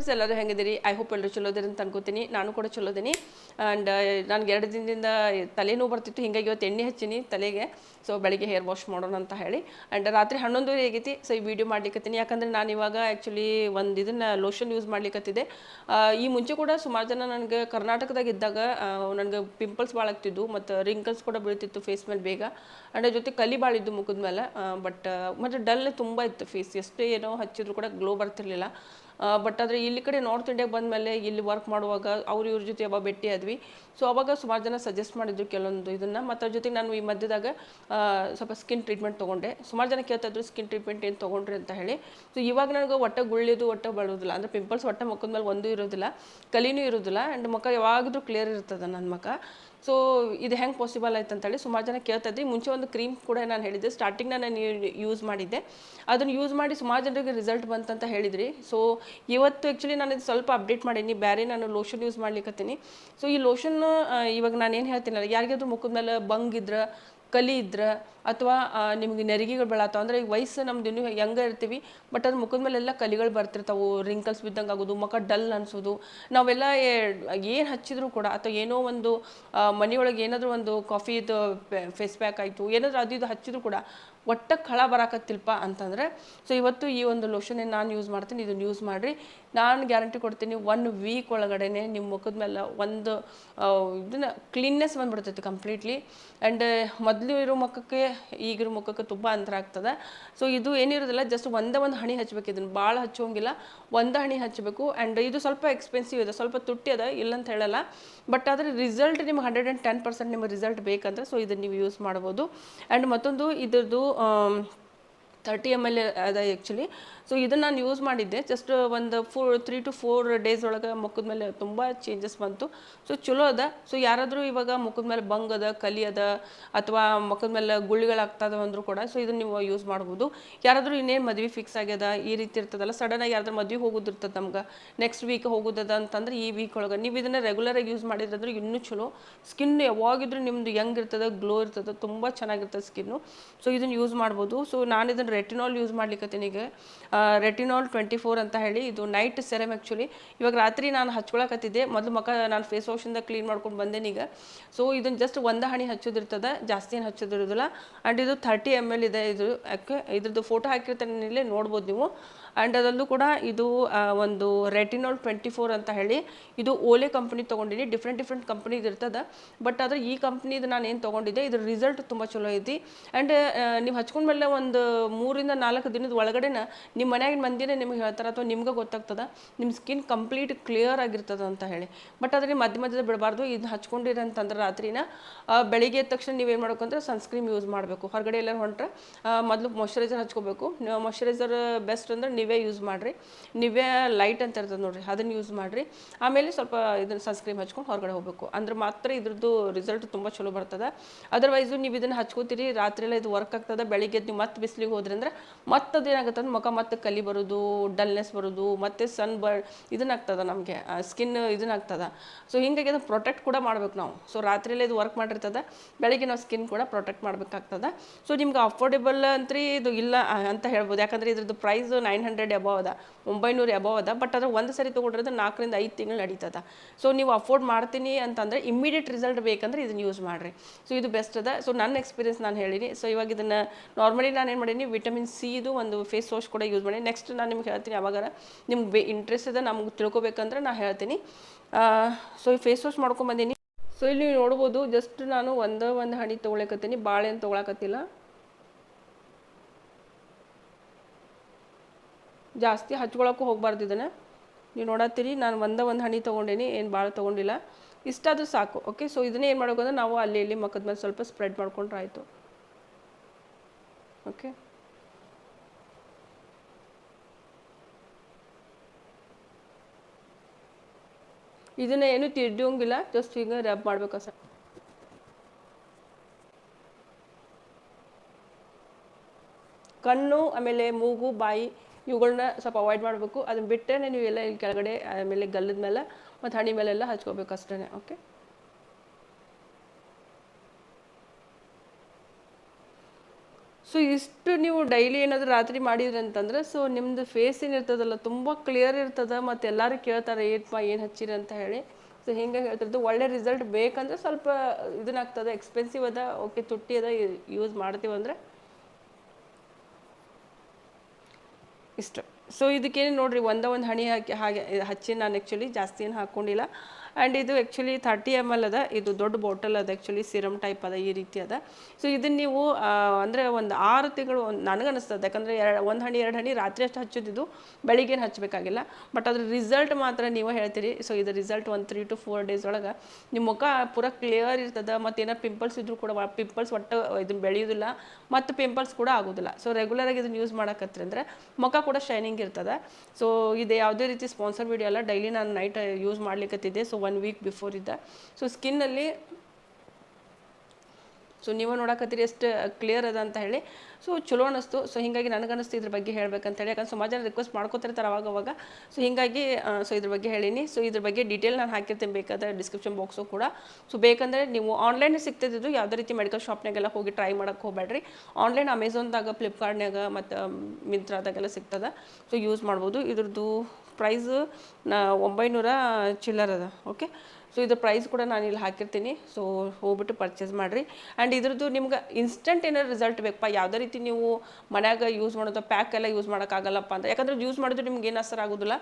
Friends ಎಲ್ಲರೂ ಹೆಂಗಿದ್ದೀರಿ? I hope ಎಲ್ಲರೂ ಚಲೋ ಇದ್ದೀರಿ ಅಂತ ಅನ್ಕೋತೀನಿ. ನಾನು ಕೂಡ ಚಲೋ ಇದ್ದೀನಿ. ಆ್ಯಂಡ್ ನನಗೆ ಎರಡು ದಿನದಿಂದ ತಲೆನೋವು ಬರ್ತಿತ್ತು. ಹಿಂಗಾಗಿ ಇವತ್ತು ಎಣ್ಣೆ ಹಚ್ಚೀನಿ ತಲೆಗೆ. ಸೊ ಬೆಳಿಗ್ಗೆ ಹೇರ್ ವಾಶ್ ಮಾಡೋಣ ಅಂತ ಹೇಳಿ. ಆ್ಯಂಡ್ ರಾತ್ರಿ ಹನ್ನೊಂದುವರೆ ಆಗೈತಿ. ಸೊ ಈ ವಿಡಿಯೋ ಮಾಡ್ಲಿಕ್ಕತ್ತೀನಿ ಯಾಕಂದ್ರೆ ನಾನು ಇವಾಗ ಆ್ಯಕ್ಚುಲಿ ಒಂದು ಇದನ್ನು ಲೋಷನ್ ಯೂಸ್ ಮಾಡ್ಲಿಕ್ಕತ್ತಿದೆ ಈ ಮುಂಚೆ ಕೂಡ ಸುಮಾರು ಜನ ನನಗೆ ಕರ್ನಾಟಕದಾಗ ಇದ್ದಾಗ ನನಗೆ ಪಿಂಪಲ್ಸ್ ಭಾಳ ಆಗ್ತಿದ್ವು. ಮತ್ತು ರಿಂಕಲ್ಸ್ ಕೂಡ ಬೀಳ್ತಿತ್ತು ಫೇಸ್ ಮೇಲೆ ಬೇಗ. ಆ್ಯಂಡ್ ಜೊತೆ ಕಲಿ ಭಾಳ ಇದ್ದು ಮುಖದ ಮೇಲೆ ಬಟ್ ಮತ್ತು ಡಲ್ ತುಂಬ ಇತ್ತು ಫೇಸ್ ಎಷ್ಟೇ ಏನೋ ಹಚ್ಚಿದ್ರು ಕೂಡ ಗ್ಲೋ ಬರ್ತಿರ್ಲಿಲ್ಲ. ಬಟ್ ಆದರೆ ಇಲ್ಲಿ ಕಡೆ ನಾರ್ತ್ ಇಂಡಿಯಾಗೆ ಬಂದಮೇಲೆ ಇಲ್ಲಿ ವರ್ಕ್ ಮಾಡುವಾಗ ಅವ್ರು ಇವ್ರ ಜೊತೆ ಯಾವಾಗ ಭೇಟಿ ಆದ್ವಿ. ಸೊ ಅವಾಗ ಸುಮಾರು ಜನ ಸಜೆಸ್ಟ್ ಮಾಡಿದ್ರು ಕೆಲವೊಂದು ಇದನ್ನು. ಮತ್ತು ಅದ್ರ ಜೊತೆಗೆ ನಾನು ಈ ಮಧ್ಯದಾಗ ಸ್ವಲ್ಪ ಸ್ಕಿನ್ ಟ್ರೀಟ್ಮೆಂಟ್ ತೊಗೊಂಡೆ. ಸುಮಾರು ಜನ ಕೇಳ್ತಾ ಇದ್ರು ಸ್ಕಿನ್ ಟ್ರೀಟ್ಮೆಂಟ್ ಏನು ತೊಗೊಂಡ್ರಿ? ಅಂತ ಹೇಳಿ. ಸೊ ಇವಾಗ ನನಗೆ ಒಟ್ಟೆ ಗುಳ್ಳಿದು ಒಟ್ಟೆ ಬರೋದಿಲ್ಲ ಅಂದರೆ ಪಿಂಪಲ್ಸ್ ಒಟ್ಟ ಮುಖದ ಮೇಲೆ ಒಂದೂ ಇರೋದಿಲ್ಲ, ಕಲಿನೂ ಇರೋದಿಲ್ಲ. ಆ್ಯಂಡ್ ಮುಖ ಯಾವಾಗಲೂ ಕ್ಲಿಯರ್ ಇರ್ತದೆ ನನ್ನ ಮುಖ. ಸೊ ಇದು ಹೆಂಗೆ ಪಾಸಿಬಲ್ ಆಯ್ತು ಅಂತೇಳಿ ಸುಮಾರು ಜನ ಕೇಳ್ತಾಯಿದ್ರಿ ಮುಂಚೆ ಒಂದು ಕ್ರೀಮ್ ಕೂಡ ನಾನು ಹೇಳಿದ್ದೆ. ಸ್ಟಾರ್ಟಿಂಗ್ ನಾನು ಯೂಸ್ ಮಾಡಿದ್ದೆ. ಅದನ್ನು ಯೂಸ್ ಮಾಡಿ ಸುಮಾರು ಜನರಿಗೆ ರಿಸಲ್ಟ್ ಬಂತಂತ ಹೇಳಿದ್ರಿ. ಸೊ ಇವತ್ತು ಆ್ಯಕ್ಚುಲಿ ನಾನು ಇದು ಸ್ವಲ್ಪ ಅಪ್ಡೇಟ್ ಮಾಡೀನಿ. ಬೇರೆ ನಾನು ಲೋಷನ್ ಯೂಸ್ ಮಾಡ್ಲಿಕ್ಕತ್ತೀನಿ ಸೊ ಈ ಲೋಷನ್ ಇವಾಗ ನಾನು ಏನು ಹೇಳ್ತೀನಲ್ಲ ಯಾರಿಗಾದ್ರೂ ಮುಖದ ಮೇಲೆ ಬಂಗಿದ್ರೆ ಕಲಿ ಇದ್ರೆ ಅಥವಾ ನಿಮಗೆ ನೆರಿಗೆಗಳು ಬೆಳತ್ತಾವ ಅಂದರೆ ಈಗ ವಯಸ್ಸು ನಮ್ದು ಇನ್ನೂ ಹೆಂಗೆ ಇರ್ತೀವಿ ಬಟ್ ಅದು ಮುಖದ ಮೇಲೆಲ್ಲ ಕಲಿಗಳು ಬರ್ತಿರ್ತಾವೆ. ರಿಂಕಲ್ಸ್ ಬಿದ್ದಂಗೆ ಆಗೋದು, ಮುಖ ಡಲ್ ಅನ್ಸೋದು. ನಾವೆಲ್ಲ ಏನು ಹಚ್ಚಿದ್ರು ಕೂಡ ಅಥವಾ ಏನೋ ಒಂದು ಮನೆಯೊಳಗೆ ಏನಾದರೂ ಒಂದು ಕಾಫಿದು ಫೇಸ್ ಪ್ಯಾಕ್ ಆಯಿತು, ಏನಾದರೂ ಅದು ಇದು ಹಚ್ಚಿದ್ರು ಕೂಡ ಒಟ್ಟ ಕಳ ಬರಾಕತ್ತಿಲ್ಪ ಅಂತಂದರೆ ಸೊ ಇವತ್ತು ಈ ಒಂದು ಲೋಷನ್ ನಾನು ಯೂಸ್ ಮಾಡ್ತೀನಿ, ಇದನ್ನು ಯೂಸ್ ಮಾಡಿರಿ. ನಾನು ಗ್ಯಾರಂಟಿ ಕೊಡ್ತೀನಿ ಒನ್ ವೀಕ್ ಒಳಗಡೆ ನಿಮ್ಮ ಮುಖದ ಮೇಲೆ ಒಂದು ಇದನ್ನ ಕ್ಲೀನ್ನೆಸ್ ಬಂದ್ಬಿಡ್ತೈತಿ ಕಂಪ್ಲೀಟ್ಲಿ ಆ್ಯಂಡ್ ಮೊದಲು ಇರೋ ಮುಖಕ್ಕೆ, ಈಗಿರೋ ಮುಖಕ್ಕೆ ತುಂಬ ಅಂತರ ಆಗ್ತದೆ. ಸೊ ಇದು ಏನಿರೋದಿಲ್ಲ ಜಸ್ಟ್ ಒಂದೇ ಒಂದು ಹಣಿ ಹಚ್ಚಬೇಕು ಇದನ್ನು. ಭಾಳ ಹಚ್ಚೋಂಗಿಲ್ಲ, ಒಂದೇ ಹಣಿ ಹಚ್ಚಬೇಕು ಆ್ಯಂಡ್ ಇದು ಸ್ವಲ್ಪ ಎಕ್ಸ್ಪೆನ್ಸಿವ್ ಇದೆ, ಸ್ವಲ್ಪ ತುಟ್ಟಿ ಅದ ಇಲ್ಲ ಅಂತ ಹೇಳಲ್ಲ. ಬಟ್ ಆದರೆ ರಿಸಲ್ಟ್ ನಿಮ್ಗೆ ಹಂಡ್ರೆಡ್ ಆ್ಯಂಡ್ ಟೆನ್ ಪರ್ಸೆಂಟ್ ನಿಮ್ಗೆ ರಿಸಲ್ಟ್ ಬೇಕಂದ್ರೆ ಸೊ ಇದನ್ನು ನೀವು ಯೂಸ್ ಮಾಡ್ಬೋದು. ಆ್ಯಂಡ್ ಮತ್ತೊಂದು, ಇದ್ರದ್ದು ತರ್ಟಿ ಎಂ ಎಲ್ ಅದ ಆ್ಯಕ್ಚುಲಿ ಸೊ ಇದನ್ನು ನಾನು ಯೂಸ್ ಮಾಡಿದ್ದೆ. ಜಸ್ಟ್ ಒಂದು four three to four days ಒಳಗೆ ಮುಖದ ಮೇಲೆ ತುಂಬ ಚೇಂಜಸ್ ಬಂತು. ಸೊ ಚಲೋ ಅದ. ಸೊ ಯಾರಾದರೂ ಇವಾಗ ಮುಖದ ಮೇಲೆ ಬಂಗ್ ಅದ, ಕಲಿ ಅದ, ಅಥವಾ ಮುಖದ ಮೇಲೆ ಗುಳ್ಳಿಗಳಾಗ್ತದ ಅಂದರೂ ಕೂಡ ಸೊ ಇದನ್ನು ನೀವು ಯೂಸ್ ಮಾಡ್ಬೋದು. ಯಾರಾದರೂ ಇನ್ನೇನು ಮದುವೆ ಫಿಕ್ಸ್ ಆಗ್ಯದ, ಈ ರೀತಿ ಇರ್ತದಲ್ಲ ಸಡನ್ನಾಗಿ ಯಾರಾದ್ರೂ ಮದುವೆ ಹೋಗೋದಿರ್ತದೆ ನಮ್ಗೆ. ನೆಕ್ಸ್ಟ್ ವೀಕ್ ಹೋಗೋದದ ಅಂತಂದ್ರೆ ಈ ವೀಕ್ ಒಳಗೆ. ನೀವು ಇದನ್ನು ರೆಗ್ಯುಲರಾಗಿ ಯೂಸ್ ಮಾಡಿದ್ರಂದ್ರೆ ಇನ್ನೂ ಚಲೋ. ಸ್ಕಿನ್ ಯಾವಾಗಿದ್ರೂ ನಿಮ್ದು ಯಂಗ್ ಇರ್ತದೆ ಗ್ಲೋ ಇರ್ತದೆ, ತುಂಬ ಚೆನ್ನಾಗಿರ್ತದೆ ಸ್ಕಿನ್ನು ಸೊ ಇದನ್ನು ಯೂಸ್ ಮಾಡ್ಬೋದು. ಸೊ ನಾನು ಇದನ್ನು ರೆಟಿನಾಲ್ ಯೂಸ್ ಮಾಡ್ಲಿಕ್ಕತ್ತೀನಿ ಈಗ ರೆಟಿನಾಲ್ ಟ್ವೆಂಟಿ ಫೋರ್ ಅಂತ ಹೇಳಿ ಇದು ನೈಟ್ ಸೆರಮ್ ಆ್ಯಕ್ಚುಲಿ ಇವಾಗ ರಾತ್ರಿ ನಾನು ಹಚ್ಕೊಳಕತ್ತಿದ್ದೆ. ಮೊದಲು ಮುಖ ನಾನು ಫೇಸ್ ವಾಶಿಂದ ಕ್ಲೀನ್ ಮಾಡ್ಕೊಂಡು ಬಂದೆ ಈಗ. ಸೊ ಇದನ್ನು ಜಸ್ಟ್ ಒಂದು ಹಣಿ ಹಚ್ಚೋದಿರ್ತದೆ, ಜಾಸ್ತಿ ಏನು ಹಚ್ಚೋದಿರೋದಿಲ್ಲ. ಆ್ಯಂಡ್ ಇದು ಥರ್ಟಿ ಎಂ ಎಲ್ ಇದೆ ಇದು. ಯಾಕೆ? ಇದ್ರದ್ದು ಫೋಟೋ ಹಾಕಿರ್ತಾನೆ ಇಲ್ಲೇ ನೋಡ್ಬೋದು ನೀವು. ಆ್ಯಂಡ್ ಅದರಲ್ಲೂ ಕೂಡ ಇದು ಒಂದು ರೆಟಿನಾಲ್ ಟ್ವೆಂಟಿ ಫೋರ್ ಅಂತ ಹೇಳಿ ಇದು ಓಲೆ ಕಂಪ್ನಿ ತೊಗೊಂಡಿನಿ ಡಿಫ್ರೆಂಟ್ ಡಿಫ್ರೆಂಟ್ ಕಂಪ್ನಿದು ಇರ್ತದೆ. ಬಟ್ ಆದರೆ ಈ ಕಂಪ್ನಿದು ನಾನು ಏನು ತೊಗೊಂಡಿದ್ದೆ, ಇದ್ರ ರಿಸಲ್ಟ್ ತುಂಬ ಚಲೋ ಐತಿ. ಆ್ಯಂಡ್ ನೀವು ಹಚ್ಕೊಂಡ್ಮೇಲೆ ಒಂದು ಮೂರಿಂದ ನಾಲ್ಕು ದಿನದ ಒಳಗಡೆನ ನಿಮ್ಮ ಮನೆಯಾಗಿನ ಮಂದಿನೇ ನಿಮ್ಗೆ ಹೇಳ್ತಾರೆ ಅಥವಾ ನಿಮ್ಗೆ ಗೊತ್ತಾಗ್ತದೆ ನಿಮ್ಮ ಸ್ಕಿನ್ ಕಂಪ್ಲೀಟ್ ಕ್ಲಿಯರ್ ಆಗಿರ್ತದೆ ಅಂತ ಹೇಳಿ. ಬಟ್ ಆದರೆ ಮಧ್ಯ ಮಧ್ಯದ ಬಿಡಬಾರ್ದು. ಇದನ್ನ ಹಚ್ಕೊಂಡಿರಿ ಅಂತಂದ್ರೆ ರಾತ್ರಿನ ಬೆಳಿಗ್ಗೆ ಎದ್ದ ತಕ್ಷಣ ನೀವೇನು ಮಾಡ್ಬೇಕಂದ್ರೆ ಸನ್ಸ್ಕ್ರೀಮ್ ಯೂಸ್ ಮಾಡಬೇಕು. ಹೊರಗಡೆ ಎಲ್ಲರೂ ಹೊಂಟ್ರೆ ಮೊದಲು ಮಾಯಶ್ಚರೈಸರ್ ಹಚ್ಕೋಬೇಕು. ಮಾಯಶ್ಚರೈಸರ್ ಬೆಸ್ಟ್ ಅಂದರೆ ನೀವೇ ಯೂಸ್ ಮಾಡಿರಿ. ನೀವೇ ಲೈಟ್ ಅಂತ ಇರ್ತದೆ ನೋಡಿರಿ, ಅದನ್ನು ಯೂಸ್ ಮಾಡಿರಿ. ಆಮೇಲೆ ಸ್ವಲ್ಪ ಇದನ್ನು ಸನ್ಸ್ಕ್ರೀಮ್ ಹಚ್ಕೊಂಡು ಹೊರಗಡೆ ಹೋಗಬೇಕು. ಅಂದ್ರೆ ಮಾತ್ರ ಇದ್ರದ್ದು ರಿಸಲ್ಟ್ ತುಂಬ ಚಲೋ ಬರ್ತದೆ. ಅದರ್ವೈಸು ನೀವು ಇದನ್ನು ಹಚ್ಕೋತೀರಿ ರಾತ್ರಿ ಎಲ್ಲ ಇದು ವರ್ಕ್ ಆಗ್ತದೆ, ಬೆಳಿಗ್ಗೆ ನೀವು ಮತ್ತೆ ಬಿಸಿಲಿಗೆ ಹೋದ್ರಿ ಅಂದ್ರೆ ಮತ್ತೆ ಅದೇನಾಗುತ್ತೆ ಅಂದ್ರೆ ಮುಖ ಮತ್ತೆ ಕಲಿ ಬರೋದು ಡಲ್ನೆಸ್ ಬರೋದು, ಮತ್ತೆ ಸನ್ ಬ ಇದನ್ನಾಗ್ತದೆ ನಮಗೆ ಸ್ಕಿನ್ ಇದನ್ನಾಗ್ತದೆ. ಸೊ ಹಿಂಗಾಗಿ ಅದನ್ನು ಪ್ರೊಟೆಕ್ಟ್ ಕೂಡ ಮಾಡ್ಬೇಕು ನಾವು. ಸೊ ರಾತ್ರಿಯಲ್ಲೇ ಇದು ವರ್ಕ್ ಮಾಡಿರ್ತದೆ, ಬೆಳಿಗ್ಗೆ ನಾವು ಸ್ಕಿನ್ ಕೂಡ ಪ್ರೊಟೆಕ್ಟ್ ಮಾಡಬೇಕಾಗ್ತದೆ. ಸೊ ನಿಮ್ಗೆ ಅಫೋರ್ಡೆಬಲ್ ಅಂತ ಇದು ಇಲ್ಲ ಅಂತ ಹೇಳ್ಬೋದು. ಯಾಕಂದ್ರೆ ಇದ್ರದ್ದು ಪ್ರೈಸ್ ನೈನ್ ಅಬವ್ ಅದ, ಒಂಬೈನೂರು ಎಬೋ ಅದ ಬಟ್ ಅದ್ರ ಒಂದು ಸರಿ ತೊಗೊಂಡ್ರೆ ನಾಲ್ಕರಿಂದ ಐದು ತಿಂಗಳು ನಡೀತದ. ಸೊ ನೀವು ಅಫೋರ್ಡ್ ಮಾಡ್ತೀನಿ ಅಂತಂದರೆ ಇಮ್ಮಿಡಿಯೇಟ್ ರಿಸಲ್ಟ್ ಬೇಕಂದ್ರೆ ಇದನ್ನು ಯೂಸ್ ಮಾಡಿರಿ. ಸೊ ಇದು ಬೆಸ್ಟ್ ಅದ. ಸೊ ನನ್ನ ಎಕ್ಸ್ಪೀರಿಯನ್ಸ್ ನಾನು ಹೇಳಿನಿ. ಸೊ ಇವಾಗ ಇದನ್ನು ನಾರ್ಮಲಿ ನಾನು ಏನು ಮಾಡೀನಿ ವಿಟಮಿನ್ ಸಿ ಇದು ಒಂದು ಫೇಸ್ ವಾಶ್ ಕೂಡ ಯೂಸ್ ಮಾಡಿ ನೆಕ್ಸ್ಟ್ ನಾನು ನಿಮ್ಗೆ ಹೇಳ್ತೀನಿ ಅವಾಗ ನಿಮ್ಗೆ ಬೇ ಇಂಟ್ರೆಸ್ಟ್ ಇದೆ ನಮ್ಗೆ ತಿಳ್ಕೊಬೇಕಂದ್ರೆ ನಾನು ಹೇಳ್ತೀನಿ. ಸೊ ಈ ಫೇಸ್ ವಾಶ್ ಮಾಡ್ಕೊಂಬಂದೀನಿ ಸೊ ಇಲ್ಲಿ ನೀವು ನೋಡ್ಬೋದು ಜಸ್ಟ್ ನಾನು ಒಂದೇ ಒಂದು ಹಣಿ ತೊಗೊಳಕತ್ತೀನಿ ಬಾಳೆಹಣ್ಣು ತೊಗೊಳಕತ್ತಿಲ್ಲ. ಜಾಸ್ತಿ ಹಚ್ಕೊಳಕ್ಕೂ ಹೋಗ್ಬಾರ್ದು ಇದನ್ನು. ನೀವು ನೋಡತ್ತೀರಿ, ನಾನು ಒಂದೇ ಒಂದು ಹನಿ ತೊಗೊಂಡೇನಿ, ಏನು ಭಾಳ ತೊಗೊಂಡಿಲ್ಲ. ಅದು ಸಾಕು ಓಕೆ ಸೊ ಇದನ್ನೇ ಏನು ಮಾಡೋಕಂದ್ರೆ ನಾವು ಅಲ್ಲಿ ಇಲ್ಲಿ ಮಕ್ಕದ ಮೇಲೆ ಸ್ವಲ್ಪ ಸ್ಪ್ರೆಡ್ ಮಾಡ್ಕೊಂಡ್ರೆ ಆಯಿತು. ಓಕೆ ಇದನ್ನ ಏನು ತಿರ್ಡೋಂಗಿಲ್ಲ ಜಸ್ಟ್ ಈಗ ರಬ್ ಮಾಡಬೇಕು ಸರ್ ಕಣ್ಣು, ಆಮೇಲೆ ಮೂಗು, ಬಾಯಿ ಇವುಗಳನ್ನ ಸ್ವಲ್ಪ ಅವಾಯ್ಡ್ ಮಾಡಬೇಕು. ಅದನ್ನ ಬಿಟ್ಟರೆ ನೀವು ಎಲ್ಲ ಇಲ್ಲಿ ಕೆಳಗಡೆ ಆಮೇಲೆ ಗಲ್ಲದ ಮೇಲೆ ಮತ್ತು ಹಣಿ ಮೇಲೆಲ್ಲ ಹಚ್ಕೋಬೇಕು ಅಷ್ಟೇ ಓಕೆ ಸೊ ಇಷ್ಟು ನೀವು ಡೈಲಿ ಏನಾದರೂ ರಾತ್ರಿ ಮಾಡಿದ್ರಿ ಅಂತಂದ್ರೆ ಸೊ ನಿಮ್ಮದು ಫೇಸ್ ಏನಿರ್ತದಲ್ಲ ತುಂಬ ಕ್ಲಿಯರ್ ಇರ್ತದೆ ಮತ್ತು ಎಲ್ಲರೂ ಕೇಳ್ತಾರೆ ಏನಪ್ಪ ಏನು ಹಚ್ಚಿರಿ ಅಂತ ಹೇಳಿ. ಸೊ ಹಿಂಗೆ ಹೇಳ್ತಿರೋದು, ಒಳ್ಳೆ ರಿಸಲ್ಟ್ ಬೇಕಂದ್ರೆ ಸ್ವಲ್ಪ ಇದನ್ನಾಗ್ತದೆ ಎಕ್ಸ್ಪೆನ್ಸಿವ್ ಅದ ಓಕೆ ತುಟ್ಟಿ ಅದ ಯೂಸ್ ಮಾಡ್ತೀವಿ ಇಷ್ಟು. ಸೊ ಇದಕ್ಕೇನು ನೋಡಿರಿ, ಒಂದೇ ಒಂದು ಹಣಿ ಹಾಕಿ, ಹಾಗೆ ಹಚ್ಚಿ ನಾನು ಆ್ಯಕ್ಚುಲಿ ಜಾಸ್ತಿ ಏನು ಹಾಕ್ಕೊಂಡಿಲ್ಲ ಆ್ಯಂಡ್ ಇದು ಆ್ಯಕ್ಚುಲಿ ಥರ್ಟಿ ಎಂ ಎಲ್ ಅದ. ಇದು ದೊಡ್ಡ ಬಾಟಲ್ ಅದ ಆ್ಯಕ್ಚುಲಿ ಸಿರಮ್ ಟೈಪ್ ಅದ ಈ ರೀತಿ ಅದ. ಸೊ ಇದನ್ನು ನೀವು ಅಂದರೆ ಒಂದು ಆರು ತಿಂಗಳು, ಒಂದು ನನಗೆ ಅನಿಸ್ತದೆ. ಯಾಕಂದರೆ ಎರಡು, ಒಂದು ಹಣ್ಣು ಎರಡು ಹನಿ ರಾತ್ರಿ ಅಷ್ಟು ಹಚ್ಚೋದಿದ್ದು ಬೆಳಿಗ್ಗೆನು ಹಚ್ಚಬೇಕಾಗಿಲ್ಲ. ಬಟ್ ಅದ್ರ ರಿಸಲ್ಟ್ ಮಾತ್ರ ನೀವು ಹೇಳ್ತೀರಿ. ಸೊ ಇದು ರಿಸಲ್ಟ್ ಒಂದು ತ್ರೀ ಟು ಫೋರ್ ಡೇಸ್ ಒಳಗೆ ನಿಮ್ಮ ಮುಖ ಪೂರ ಕ್ಲಿಯರ್ ಇರ್ತದೆ, ಮತ್ತು ಏನೋ ಪಿಂಪಲ್ಸ್ ಇದ್ರೂ ಕೂಡ ಪಿಂಪಲ್ಸ್ ಒಟ್ಟು ಇದನ್ನು ಬೆಳೆಯೋದಿಲ್ಲ, ಮತ್ತು ಪಿಂಪಲ್ಸ್ ಕೂಡ ಆಗೋದಿಲ್ಲ. ಸೊ ರೆಗ್ಯುಲರಾಗಿ ಇದನ್ನು ಯೂಸ್ ಮಾಡೋಕತ್ರಿ ಅಂದರೆ ಮುಖ ಕೂಡ ಶೈನಿಂಗ್ ಇರ್ತದೆ. ಸೊ ಇದು ಯಾವುದೇ ರೀತಿ ಸ್ಪಾನ್ಸರ್ ವಿಡಿಯೋ ಅಲ್ಲ ಡೈಲಿ ನಾನು ನೈಟ್ ಯೂಸ್ ಮಾಡ್ಲಿಕ್ಕತ್ತಿದ್ದೆ ಸೊ ಒನ್ ವೀಕ್ ಬಿಫೋರ್ ಇದ್ದ. ಸೊ ಸ್ಕಿನ್ನಲ್ಲಿ ಸೊ ನೀವು ನೋಡಕತ್ತೀರಿ ಎಷ್ಟು ಕ್ಲಿಯರ್ ಅದ ಅಂತ ಹೇಳಿ. ಸೊ ಚಲೋ ಅನಿಸ್ತು. ಸೊ ಹೀಗಾಗಿ ನನಗನ್ನಿಸ್ತು ಇದ್ರ ಬಗ್ಗೆ ಹೇಳ್ಬೇಕಂತ ಹೇಳಿ. ಯಾಕಂದ್ರೆ ಸುಮಾರು ಜನ ರಿಕ್ವೆಸ್ಟ್ ಮಾಡ್ಕೊತಿರ್ತಾರೆ ಅವಾಗ ಅವಾಗ. ಸೊ ಹೀಗಾಗಿ ಸೊ ಇದ್ರ ಬಗ್ಗೆ ಹೇಳೀನಿ. ಸೊ ಇದ್ರ ಬಗ್ಗೆ ಡೀಟೇಲ್ ನಾನು ಹಾಕಿರ್ತೀನಿ. ಬೇಕಾದ್ರೆ ಡಿಸ್ಕ್ರಿಪ್ಷನ್ ಬಾಕ್ಸು ಕೂಡ. ಸೊ ಬೇಕಂದರೆ ನೀವು ಆನ್ಲೈನ್ ಸಿಗ್ತಿದ್ದು ಯಾವುದೇ ರೀತಿ ಮೆಡಿಕಲ್ ಶಾಪ್ನಾಗೆಲ್ಲ ಹೋಗಿ ಟ್ರೈ ಮಾಡೋಕ್ಕೆ ಹೋಗ್ಬೇಡ್ರಿ. ಆನ್ಲೈನ್ ಅಮೆಝಾನ್ದಾಗ ಫ್ಲಿಪ್ಕಾರ್ಟ್ನಾಗ ಮತ್ತು ಮಿಂತ್ರಾದಾಗೆಲ್ಲ ಸಿಗ್ತದೆ. ಸೊ ಯೂಸ್ ಮಾಡ್ಬೋದು. ಇದ್ರದ್ದು ಪ್ರೈಸ್ ನಾ ಒಂಬೈನೂರ ಚಿಲ್ಲರ್ ಅದ. ಓಕೆ ಸೊ ಇದ್ರ ಪ್ರೈಸ್ ಕೂಡ ನಾನು ಇಲ್ಲಿ ಹಾಕಿರ್ತೀನಿ. ಸೊ ಹೋಗ್ಬಿಟ್ಟು ಪರ್ಚೇಸ್ ಮಾಡಿರಿ. ಆ್ಯಂಡ್ ಇದ್ರದ್ದು ನಿಮ್ಗೆ ಇನ್ಸ್ಟೆಂಟ್ ಏನಾರು ರಿಸಲ್ಟ್ ಬೇಕಪ್ಪ? ಯಾವುದೇ ರೀತಿ ನೀವು ಮನ್ಯಾಗ ಯೂಸ್ ಮಾಡೋದು ಪ್ಯಾಕ್ ಎಲ್ಲ ಯೂಸ್ ಮಾಡೋಕ್ಕಾಗಲ್ಲಪ್ಪ ಅಂತ. ಯಾಕಂದ್ರೆ ಯೂಸ್ ಮಾಡಿದ್ರೆ ನಿಮ್ಗೆ ಏನು ಅಸರ್ ಆಗೋದಿಲ್ಲ.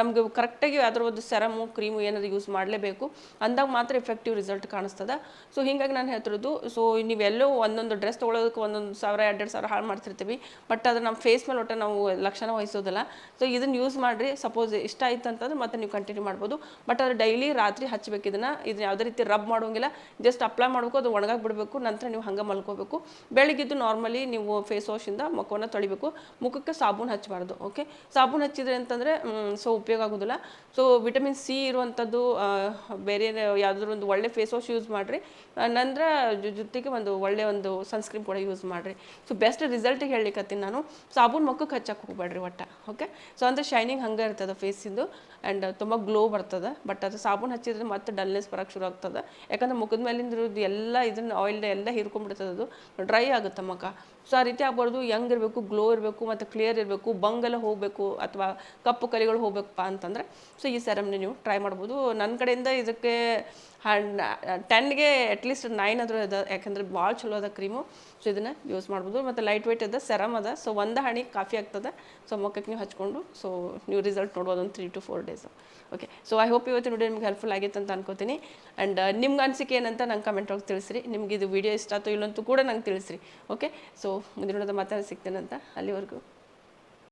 ನಮಗೆ ಕರೆಕ್ಟಾಗಿ ಅದರ ಒಂದು ಸೆರಮು ಕ್ರೀಮು ಏನಾದ್ರು ಯೂಸ್ ಮಾಡಲೇಬೇಕು. ಅಂದಾಗ ಮಾತ್ರ ಎಫೆಕ್ಟಿವ್ ರಿಸಲ್ಟ್ ಕಾಣಿಸ್ತದೆ. ಸೊ ಹೀಗಾಗಿ ನಾನು ಹೇಳ್ತಿರೋದು ಸೊ ನೀವೆಲ್ಲೋ ಒಂದೊಂದು ಡ್ರೆಸ್ ತೊಗೊಳೋದಕ್ಕೆ ಒಂದೊಂದು ಸಾವಿರ, ಎರಡು ಸಾವಿರ ಹಾಳು ಮಾಡ್ತಿರ್ತೀವಿ. ಬಟ್ ಅದು ನಮ್ಮ ಫೇಸ್ ಮೇಲೆ ಒಟ್ಟು ನಾವು ಲಕ್ಷಣ ವಹಿಸೋದಿಲ್ಲ. ಸೊ ಇದನ್ನು ಯೂಸ್ ಮಾಡಿರಿ. ಸಪೋಸ್ ಇಷ್ಟ ಆಯ್ತು ಅಂತಂದ್ರೆ ಮತ್ತೆ ನೀವು ಕಂಟಿನ್ಯೂ ಮಾಡ್ಬೋದು. ಬಟ್ ಅದು ಡೈಲಿ ರಾತ್ರಿ ಹಚ್ಬೇಕು ಇದನ್ನ. ಇದನ್ನ ಯಾವುದೇ ರೀತಿ ರಬ್ ಮಾಡೋಂಗಿಲ್ಲ ಜಸ್ಟ್ ಅಪ್ಲೈ ಮಾಡಬೇಕು, ಅದು ಒಣಗಾಗಿ ಬಿಡಬೇಕು ನಂತರ ನೀವು ಹಂಗೆ ಮಲ್ಕೋಬೇಕು. ಬೆಳಗ್ಗೆದ್ದು ನಾರ್ಮಲಿ ನೀವು ಫೇಸ್ ವಾಶಿಂದ ಮುಖವನ್ನು ತೊಳಿಬೇಕು. ಮುಖಕ್ಕೆ ಸಾಬೂನು ಹಚ್ಚಬಾರ್ದು ಓಕೆ ಸಾಬೂನು ಹಚ್ಚಿದ್ರೆ ಅಂತಂದರೆ ಸೊ ಉಪಯೋಗ ಆಗೋದಿಲ್ಲ. ಸೊ ವಿಟಮಿನ್ ಸಿ ಇರುವಂಥದ್ದು ಬೇರೆ ಯಾವುದಾದ್ರು ಒಂದು ಒಳ್ಳೆ ಫೇಸ್ ವಾಶ್ ಯೂಸ್ ಮಾಡಿರಿ. ನಂತರ ಜೊತೆಗೆ ಒಂದು ಒಳ್ಳೆ ಒಂದು ಸನ್ಸ್ಕ್ರೀನ್ ಕೂಡ ಯೂಸ್ ಮಾಡಿರಿ. ಸೊ ಬೆಸ್ಟ್ ರಿಸಲ್ಟ್ ಹೇಳಲಿಕ್ಕತ್ತೀನಿ ನಾನು. ಸಾಬೂನು ಮುಖಕ್ಕೆ ಹಚ್ಚಕ್ಕೆ ಹೋಗ್ಬೇಡ್ರಿ ಒಟ್ಟ ಓಕೆ ಸೊ ಅಂದರೆ ಶೈನಿಂಗ್ ಹಂಗೆ ಇರ್ತದೆ ಫೇಸಿಂದು ಆ್ಯಂಡ್ ತುಂಬ ಗ್ಲೋ ಬರ್ತದೆ. ಬಟ್ ಅದು ಸಾಬೂನು ಹಚ್ಚಿದ್ರೆ ಮತ್ತೆ ಡಲ್ನೆಸ್ ಬರೋಕ್ಕೆ ಶುರು ಆಗ್ತದೆ. ಯಾಕಂದ್ರೆ ಮುಖದ ಮೇಲಿಂದ ಎಲ್ಲ ಇದನ್ನ ಆಯಿಲ್ ಎಲ್ಲ ಹೀರ್ಕೊಂಡ್ಬಿಡ್ತದೆ ಅದು. ಡ್ರೈ ಆಗುತ್ತೆ ಮುಖ. ಸೊ ಆ ರೀತಿ ಆಗ್ಬಾರ್ದು. ಯಂಗ್ ಇರಬೇಕು ಗ್ಲೋ ಇರಬೇಕು, ಮತ್ತು ಕ್ಲಿಯರ್ ಇರಬೇಕು, ಬಂಗೆಲ್ಲ ಹೋಗಬೇಕು, ಅಥವಾ ಕಪ್ಪು ಕಲಿಗಳು ಹೋಗ್ಬೇಕಪ್ಪ ಅಂತಂದ್ರೆ. ಸೊ ಈ ಸೆರಮ್ನ ನೀವು ಟ್ರೈ ಮಾಡ್ಬೋದು. ನನ್ನ ಕಡೆಯಿಂದ ಇದಕ್ಕೆ ಟೆನ್ಗೆ ಅಟ್ಲೀಸ್ಟ್ ನೈನ್ ಆದರೂ ಅದ, ಯಾಕಂದ್ರೆ ಭಾಳ ಚಲೋ ಅದ ಕ್ರೀಮು ಸೊ ಇದನ್ನು ಯೂಸ್ ಮಾಡ್ಬೋದು. ಮತ್ತು ಲೈಟ್ ವೆಯ್ಟ್ ಅದ ಸೆರಮ್ ಅದ. ಸೊ ಒಂದು ಹಣಿ ಕಾಫಿ ಆಗ್ತದೆ. ಸೊ ಮುಖಕ್ಕೆ ನೀವು ಹಚ್ಕೊಂಡು ಸೊ ನೀವು ರಿಸಲ್ಟ್ ನೋಡ್ಬೋದು ಒಂದು three to four days okay so I hope ಇವತ್ತು ನೋಡಿ ನಿಮ್ಗೆ ಹೆಲ್ಪ್ಫುಲ್ ಆಗಿತ್ತು ಅಂತ ಅನ್ಕೋತೀನಿ. ಆ್ಯಂಡ್ ನಿಮ್ಗೆ ಅನಿಸಿಕೆ ಏನಂತ ನಂಗೆ ಕಮೆಂಟ್ ಒಳಗೆ ತಿಳಿಸ್ರಿ. ನಿಮ್ಗೆ ಇದು ವಿಡಿಯೋ ಇಷ್ಟ ಆಯ್ತು ಇಲ್ಲಂತೂ ಕೂಡ ನಂಗೆ ತಿಳಿಸ್ರಿ. ಓಕೆ ಸೊ ಮುಂದಿನ ಮಾತಾಡಿ ಅಂತ ಅಲ್ಲಿವರೆಗೂ.